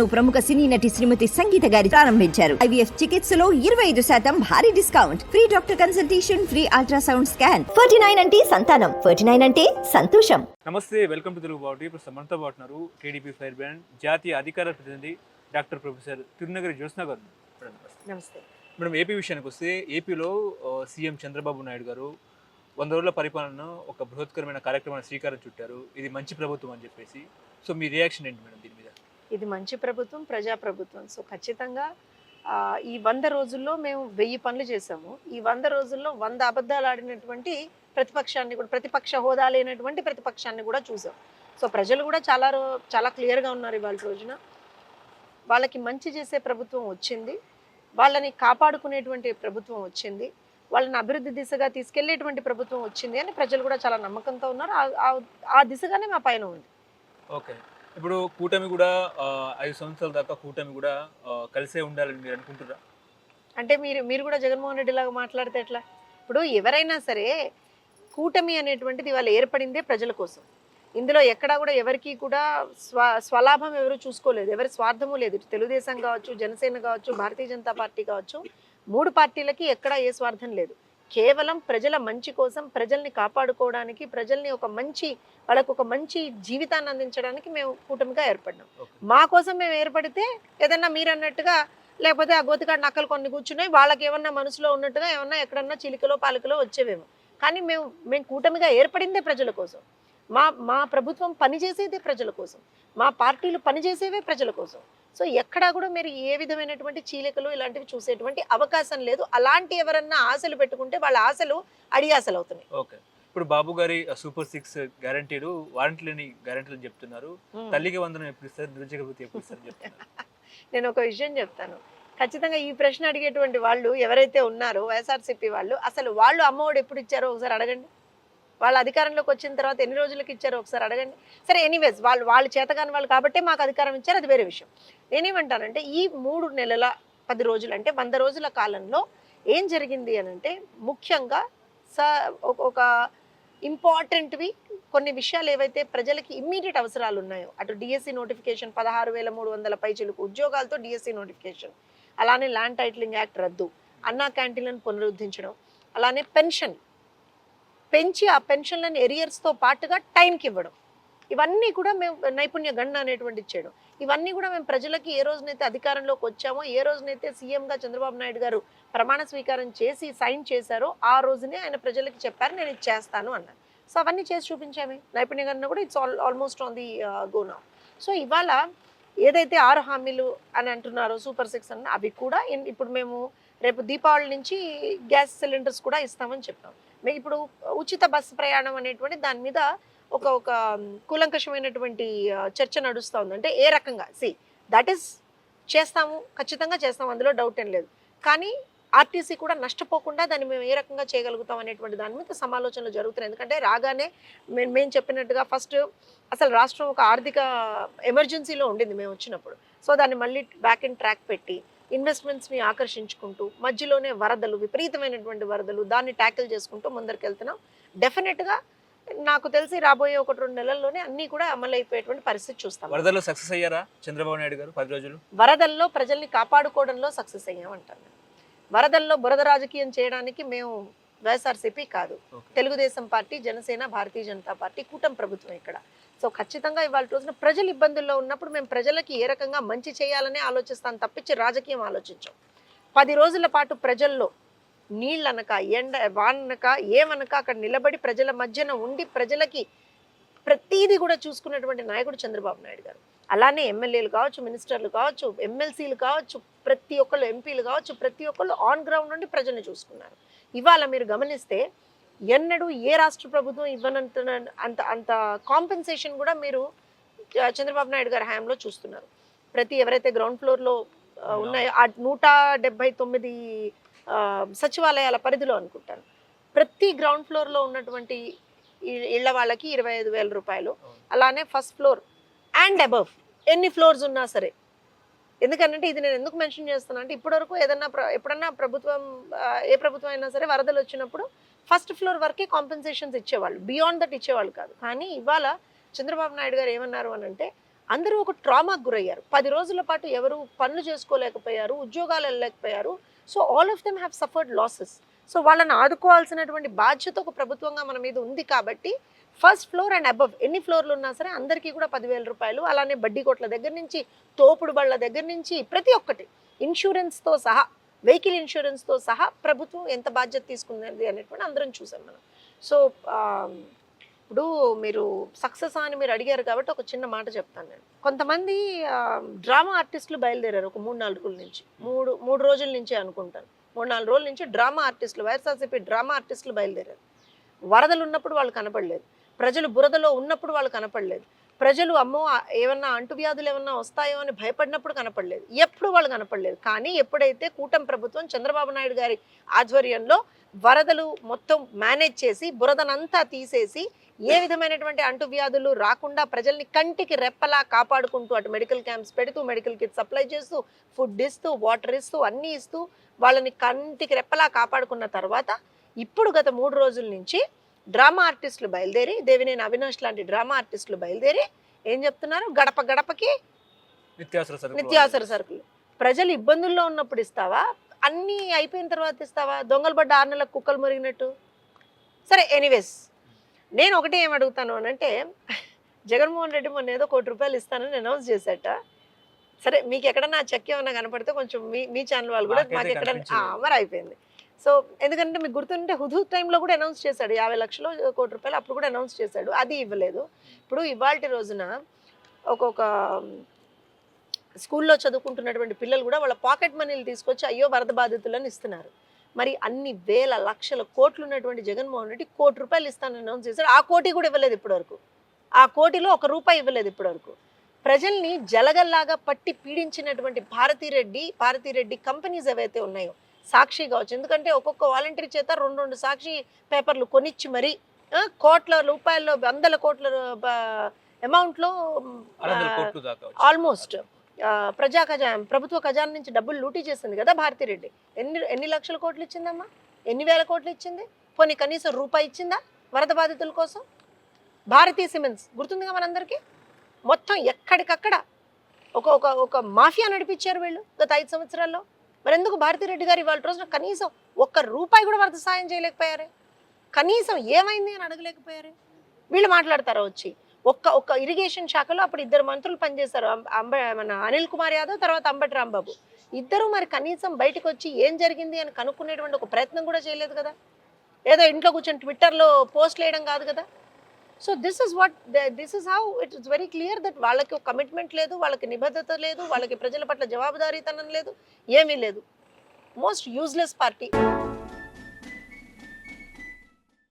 ప్రముఖ సినీ నటి శ్రీమతి సంగీత గారి ప్రారంభించారు. ఐవీఎఫ్ చికిత్సలో ఇరవై ఐదు శాతం భారీ discount. Free doctor consultation free ultrasound scan. Forty nine అంటే సంతానం. ఫోర్టీ నైన్ అంటే సంతోషం. నమస్తే వెల్కమ్ టు తెలుగు బావుటి. ఇప్పుడు మనతో పాటు ఉన్నారు. టీడీపీ ఫైర్ బ్రాండ్ జాతీయ అధికార ప్రతినిధి డాక్టర్ ప్రొఫెసర్ తిరునగరి జ్యోత్స్న గారు మేడం, నమస్తే. మేడం ఏపీ విషయానికి వస్తే ఏపీలో సీఎం చంద్రబాబు నాయుడు గారు వంద రోజుల పరిపాలన ఒక బృహత్కరమైన కార్యక్రమాన్ని శ్రీకారం చుట్టారు. ఇది మంచి ప్రభుత్వం అని చెప్పేసి. సో మీ రియాక్షన్ ఏంటి మేడం దీని మీద? ఇది మంచి ప్రభుత్వం ప్రజా ప్రభుత్వం. సో ఖచ్చితంగా ఈ వంద రోజుల్లో మేము వెయ్యి పనులు చేసాము ఈ వంద రోజుల్లో వంద అబద్ధాలు ఆడినటువంటి ప్రతిపక్షాన్ని కూడా ప్రతిపక్ష హోదా లేనటువంటి ప్రతిపక్షాన్ని కూడా చూసాం. సో ప్రజలు కూడా చాలా రో- చాలా క్లియర్గా ఉన్నారు ఇవాళ రోజున. వాళ్ళకి మంచి చేసే ప్రభుత్వం వచ్చింది. వాళ్ళని కాపాడుకునేటువంటి ప్రభుత్వం వచ్చింది. వాళ్ళని అభివృద్ధి దిశగా తీసుకెళ్ళేటువంటి ప్రభుత్వం వచ్చింది అని ప్రజలు కూడా చాలా నమ్మకంతో ఉన్నారు. ఆ దిశగానే మా పైన ఉంది. ఓకే. ఇప్పుడు కూటమి కూడా ఐదు సంవత్సరాల దాకా కూటమి కూడా కలిసే ఉండాలని మీరు అనుకుంటున్నారా అంటే మీరు మీరు కూడా జగన్మోహన్ రెడ్డి లాగా మాట్లాడితే ఎట్లా? ఇప్పుడు ఎవరైనా సరే కూటమి అనేటువంటిది వాళ్ళు ఏర్పడిందే ప్రజల కోసం. ఇందులో ఎక్కడా కూడా ఎవరికి కూడా స్వ స్వలాభం ఎవరు చూసుకోలేదు. ఎవరి స్వార్థము లేదు. తెలుగుదేశం కావచ్చు జనసేన కావచ్చు భారతీయ జనతా పార్టీ కావచ్చు మూడు పార్టీలకి ఎక్కడా ఏ స్వార్థం లేదు. కేవలం ప్రజల మంచి కోసం ప్రజల్ని కాపాడుకోవడానికి ప్రజల్ని ఒక మంచి వాళ్ళకు ఒక మంచి జీవితాన్ని అందించడానికి మేము కూటమిగా ఏర్పడినాం. మా కోసం మేము ఏర్పడితే ఏదన్నా మీరు అన్నట్టుగా లేకపోతే ఆ గోతికాడు నక్కలు కొన్ని కూర్చున్నాయి వాళ్ళకి ఏమన్నా మనసులో ఉన్నట్టుగా ఏమన్నా ఎక్కడన్నా చిలికలో పాలికలో వచ్చేవేమో. కానీ మేము మేము కూటమిగా ఏర్పడిందే ప్రజల కోసం. మా మా ప్రభుత్వం పనిచేసేదే ప్రజల కోసం. మా పార్టీలు పనిచేసేవే ప్రజల కోసం. సో ఎక్కడా కూడా మీరు ఏ విధమైనటువంటి చీలికలు ఇలాంటివి చూసేటువంటి అవకాశం లేదు. అలాంటి ఎవరన్నా ఆశలు పెట్టుకుంటే వాళ్ళ ఆశలు అడియాసలు అవుతున్నాయి. ఓకే. ఇప్పుడు బాబు గారి సూపర్ సిక్స్ గ్యారంటీలు వారంటీ లేని గ్యారంటీలు చెప్తున్నారు. తల్లికి వందనం ఎప్పుడు ఇస్తారు? నిరుద్యోగ ఎప్పుడు ఇస్తారు నేను ఒక విషయం చెప్తాను. ఖచ్చితంగా ఈ ప్రశ్న అడిగేటువంటి వాళ్ళు ఎవరైతే ఉన్నారో వైఎస్ఆర్సీపీ వాళ్ళు అసలు వాళ్ళు అమ్మఒడి ఎప్పుడు ఇచ్చారో ఒకసారి అడగండి. వాళ్ళ అధికారంలోకి వచ్చిన తర్వాత ఎన్ని రోజులకు ఇచ్చారో ఒకసారి అడగండి. సరే ఎనీవేస్ వాళ్ళు వాళ్ళు చేతగాని వాళ్ళు కాబట్టే మాకు అధికారం ఇచ్చారు అది వేరే విషయం. నేనేమంటానంటే ఈ మూడు నెలల పది రోజులు అంటే వంద రోజుల కాలంలో ఏం జరిగింది అని అంటే ముఖ్యంగా స ఒక- ఒక ఇంపార్టెంట్వి కొన్ని విషయాలు ఏవైతే ప్రజలకి ఇమ్మీడియట్ అవసరాలు ఉన్నాయో అటు డిఎస్సి నోటిఫికేషన్ పదహారు వేల మూడు వందల పైచిలకు ఉద్యోగాలతో డిఎస్సి నోటిఫికేషన్ అలానే ల్యాండ్ టైటిలింగ్ యాక్ట్ రద్దు అన్నా క్యాంటీన్లను పునరుద్ధరించడం అలానే పెన్షన్ పెంచి ఆ పెన్షన్లను ఎరియర్స్తో పాటుగా టైంకి ఇవ్వడం ఇవన్నీ కూడా మేము నైపుణ్య గణన అనేటువంటి ఇచ్చాడు ఇవన్నీ కూడా మేము ప్రజలకి ఏ రోజునైతే అధికారంలోకి వచ్చామో ఏ రోజునైతే సీఎంగా చంద్రబాబు నాయుడు గారు ప్రమాణ స్వీకారం చేసి సైన్ చేశారో ఆ రోజునే ఆయన ప్రజలకి చెప్పారు నేను ఇది చేస్తాను అన్నారు. సో అవన్నీ చేసి చూపించామే. నైపుణ్య గణన కూడా it's all almost on the go now. So ఇవాళ ఏదైతే ఆరు హామీలు అని అంటున్నారో సూపర్ సిక్స్ అన్న అవి కూడా ఇప్పుడు మేము రేపు దీపావళి నుంచి గ్యాస్ సిలిండర్స్ కూడా ఇస్తామని చెప్పాం ఇప్పుడు ఉచిత బస్సు ప్రయాణం అనేటువంటి దాని మీద ఒక ఒక కూలంకషమైనటువంటి చర్చ నడుస్తూ ఉంది అంటే ఏ రకంగా? సి దట్ ఈస్ చేస్తాము ఖచ్చితంగా చేస్తాము అందులో డౌట్ ఏం లేదు. కానీ ఆర్టీసీ కూడా నష్టపోకుండా దాన్ని మేము ఏ రకంగా చేయగలుగుతాం అనేటువంటి దాని మీద సమాలోచనలు జరుగుతున్నాయి. ఎందుకంటే రాగానే మేము మేము చెప్పినట్టుగా ఫస్ట్ అసలు రాష్ట్రం ఒక ఆర్థిక ఎమర్జెన్సీలో ఉండింది మేము వచ్చినప్పుడు. సో దాన్ని మళ్ళీ బ్యాక్ ఇన్ ట్రాక్ పెట్టి ఇన్వెస్ట్మెంట్స్ని ఆకర్షించుకుంటూ మధ్యలోనే వరదలు విపరీతమైనటువంటి వరదలు దాన్ని ట్యాకిల్ చేసుకుంటూ ముందరికి వెళ్తున్నాం డెఫినెట్గా నాకు తెలిసి రాబోయే ఒకటి రెండు నెలల్లోనే అన్నీ కూడా అమలు అయిపోయేటువంటి పరిస్థితి చూస్తాం. వరదల్లో సక్సెస్ అయ్యారా? చంద్రబాబు నాయుడు గారు పది రోజులు? వరదల్లో ప్రజల్ని కాపాడుకోవడంలో సక్సెస్ అయ్యామంటాను. వరదల్లో బురద రాజకీయం చేయడానికి మేము వైఎస్ఆర్సీపీ కాదు. తెలుగుదేశం పార్టీ జనసేన భారతీయ జనతా పార్టీ కూటమి ప్రభుత్వం ఇక్కడ. సో ఖచ్చితంగా ఇవాళ రోజున ప్రజలు ఇబ్బందుల్లో ఉన్నప్పుడు మేము ప్రజలకి ఏ రకంగా మంచి చేయాలనే ఆలోచిస్తాం తప్పించి రాజకీయం ఆలోచించాం. పది రోజుల పాటు ప్రజల్లో నీళ్ళనక ఎండ వానక ఏమనక అక్కడ నిలబడి ప్రజల మధ్యన ఉండి ప్రజలకి ప్రతీది కూడా చూసుకున్నటువంటి నాయకుడు చంద్రబాబు నాయుడు గారు. అలానే ఎమ్మెల్యేలు కావచ్చు మినిస్టర్లు కావచ్చు ఎమ్మెల్సీలు కావచ్చు ప్రతి ఒక్కళ్ళు ఎంపీలు కావచ్చు ప్రతి ఒక్కళ్ళు ఆన్ గ్రౌండ్ నుండి ప్రజల్ని చూసుకున్నారు. ఇవాళ మీరు గమనిస్తే ఎన్నడూ ఏ రాష్ట్ర ప్రభుత్వం ఇవ్వనంత అంత అంత కాంపెన్సేషన్ కూడా మీరు చంద్రబాబు నాయుడు గారి హయాంలో చూస్తున్నారు. ప్రతి ఎవరైతే గ్రౌండ్ ఫ్లోర్లో ఉన్నాయో ఆ నూట డెబ్బై తొమ్మిది సచివాలయాల పరిధిలో అనుకుంటాను. ప్రతి గ్రౌండ్ ఫ్లోర్లో ఉన్నటువంటి ఇళ్ళ వాళ్ళకి ఇరవై ఐదు వేల రూపాయలు. అలానే ఫస్ట్ ఫ్లోర్ అండ్ అబవ్ ఎన్ని ఫ్లోర్స్ ఉన్నా సరే. ఎందుకంటే ఇది నేను ఎందుకు మెన్షన్ చేస్తున్నా అంటే ఇప్పటివరకు ఏదన్నా ఎప్పుడన్నా ప్రభుత్వం ఏ ప్రభుత్వం అయినా సరే వరదలు వచ్చినప్పుడు ఫస్ట్ ఫ్లోర్ వరకే కాంపెన్సేషన్స్ ఇచ్చేవాళ్ళు. బియాండ్ దట్ ఇచ్చేవాళ్ళు కాదు. కానీ ఇవాళ చంద్రబాబు నాయుడు గారు ఏమన్నారు అని అంటే అందరూ ఒక ట్రామాకు గురయ్యారు. పది రోజుల పాటు ఎవరు పనులు చేసుకోలేకపోయారు ఉద్యోగాలు వెళ్ళలేకపోయారు. So all of them have suffered losses so వాళ్ళని ఆదుకోవాల్సినటువంటి బాధ్యత ఒక ప్రభుత్వంగా మన మీద ఉంది కాబట్టి ఫస్ట్ ఫ్లోర్ అండ్ అబవ్ ఎన్ని ఫ్లోర్లు ఉన్నా సరే అందరికీ కూడా పదివేల రూపాయలు అలానే బడ్డీ కొట్ల దగ్గర నుంచి తోపుడు బళ్ళ దగ్గర నుంచి ప్రతి ఒక్కటి. ఇన్సూరెన్స్తో సహా వెహికల్ ఇన్సూరెన్స్తో సహా ప్రభుత్వం ఎంత బాధ్యత తీసుకున్నది అనేటువంటి అందరం చూసాం మనం. సో ఇప్పుడు మీరు సక్సెస్ అని మీరు అడిగారు కాబట్టి ఒక చిన్న మాట చెప్తాను నేను. కొంతమంది డ్రామా ఆర్టిస్టులు బయలుదేరారు ఒక మూడు నాలుగు రోజుల నుంచి. మూడు మూడు రోజుల నుంచే అనుకుంటాను. మూడు నాలుగు రోజుల నుంచి డ్రామా ఆర్టిస్టులు వైఎస్ఆర్సీపీ డ్రామా ఆర్టిస్టులు బయలుదేరారు. వరదలు ఉన్నప్పుడు వాళ్ళు కనపడలేదు. ప్రజలు బురదలో ఉన్నప్పుడు వాళ్ళు కనపడలేదు. ప్రజలు అమ్మో ఏమన్నా అంటువ్యాధులు ఏమన్నా వస్తాయో అని భయపడినప్పుడు కనపడలేదు. ఎప్పుడు వాళ్ళు కనపడలేదు. కానీ ఎప్పుడైతే కూటమి ప్రభుత్వం చంద్రబాబు నాయుడు గారి ఆధ్వర్యంలో వరదలు మొత్తం మేనేజ్ చేసి బురదనంతా తీసేసి ఏ విధమైనటువంటి అంటువ్యాధులు రాకుండా ప్రజల్ని కంటికి రెప్పలా కాపాడుకుంటూ అటు మెడికల్ క్యాంప్స్ పెడుతూ మెడికల్ కిట్ సప్లై చేస్తూ ఫుడ్ ఇస్తూ వాటర్ ఇస్తూ అన్నీ ఇస్తూ వాళ్ళని కంటికి రెప్పలా కాపాడుకున్న తర్వాత ఇప్పుడు గత మూడు రోజుల నుంచి డ్రామా ఆర్టిస్టులు బయలుదేరి దేవినేని అవినాష్ లాంటి డ్రామా ఆర్టిస్టులు బయలుదేరి ఏం చెప్తున్నారు? గడప గడపకి నిత్యావసర సరుకులు నిత్యావసర సరుకులు. ప్రజలు ఇబ్బందుల్లో ఉన్నప్పుడు ఇస్తావా? అన్నీ అయిపోయిన తర్వాత ఇస్తావా? దొంగలు పడ్డ ఆరు నెలలకు కుక్కలు మురిగినట్టు? సరే ఎనీవేస్ నేను ఒకటి ఏం అడుగుతాను అని అంటే జగన్మోహన్ రెడ్డి మొన్న ఏదో కోటి రూపాయలు ఇస్తానని అనౌన్స్ చేశాట. సరే మీకు ఎక్కడన్నా చెక్ ఏమన్నా కనపడితే కొంచెం మీ మీ ఛానల్ వాళ్ళు కూడా మాకు ఎక్కడ. మరి అయిపోయింది. సో ఎందుకంటే మీకు గుర్తుంటే హుదూ టైంలో కూడా అనౌన్స్ చేశాడు యాభై లక్షలు కోటి రూపాయలు అప్పుడు కూడా అనౌన్స్ చేశాడు. అది ఇవ్వలేదు. ఇప్పుడు ఇవాళ రోజున ఒక్కొక్క స్కూల్లో చదువుకుంటున్నటువంటి పిల్లలు కూడా వాళ్ళ పాకెట్ మనీలు తీసుకొచ్చి అయ్యో వరద బాధితులను ఇస్తున్నారు. మరి అన్ని వేల లక్షల కోట్లు ఉన్నటువంటి జగన్మోహన్ రెడ్డి కోటి రూపాయలు ఇస్తానని అనౌన్స్ చేశారు ఆ కోటి కూడా ఇవ్వలేదు ఇప్పటివరకు. ఆ కోటిలో ఒక రూపాయి ఇవ్వలేదు ఇప్పటివరకు. ప్రజల్ని జలగల్లాగా పట్టి పీడించినటువంటి భారతీరెడ్డి భారతీరెడ్డి కంపెనీస్ ఏవైతే ఉన్నాయో సాక్షి కావచ్చు. ఎందుకంటే ఒక్కొక్క వాలంటీర్ చేత రెండు రెండు సాక్షి పేపర్లు కొనిచ్చి మరి కోట్ల రూపాయల్లో వందల కోట్ల అమౌంట్లో. ఆల్మోస్ట్ ప్రజా ఖజానా ప్రభుత్వ ఖజానా నుంచి డబ్బులు లూటీ చేసింది కదా భారతిరెడ్డి. ఎన్ని ఎన్ని లక్షల కోట్లు ఇచ్చిందమ్మా? ఎన్ని వేల కోట్లు ఇచ్చింది? పోనీ కనీసం రూపాయి ఇచ్చిందా వరద బాధితుల కోసం? భారతీయ సిమెంట్స్ గుర్తుందిగా మనందరికీ? మొత్తం ఎక్కడికక్కడ ఒక ఒక ఒక మాఫియా నడిపించారు వీళ్ళు గత ఐదు సంవత్సరాల్లో. మరి ఎందుకు భారతిరెడ్డి గారు ఇవాళ రోజున కనీసం ఒక్క రూపాయి కూడా వారికి సాయం చేయలేకపోయారే? కనీసం ఏమైంది అని అడగలేకపోయారే? వీళ్ళు మాట్లాడతారా వచ్చి? ఒక్క ఒక్క ఇరిగేషన్ శాఖలో అప్పుడు ఇద్దరు మంత్రులు పనిచేశారు. అంబ- అంబ మన అనిల్ కుమార్ యాదవ్ తర్వాత అంబటి రాంబాబు. ఇద్దరు మరి కనీసం బయటకు వచ్చి ఏం జరిగింది అని కనుక్కునేటువంటి ఒక ప్రయత్నం కూడా చేయలేదు కదా? ఏదో ఇంట్లో కూర్చొని ట్విట్టర్లో పోస్ట్ వేయడం కాదు కదా? So this is what this is how it is very clear that వాళ్ళకి కమిట్మెంట్ లేదు వాళ్ళకి నిబద్ధత లేదు వాళ్ళకి ప్రజల పట్ల జవాబుదారీతనం లేదు ఏమీ లేదు. Most useless party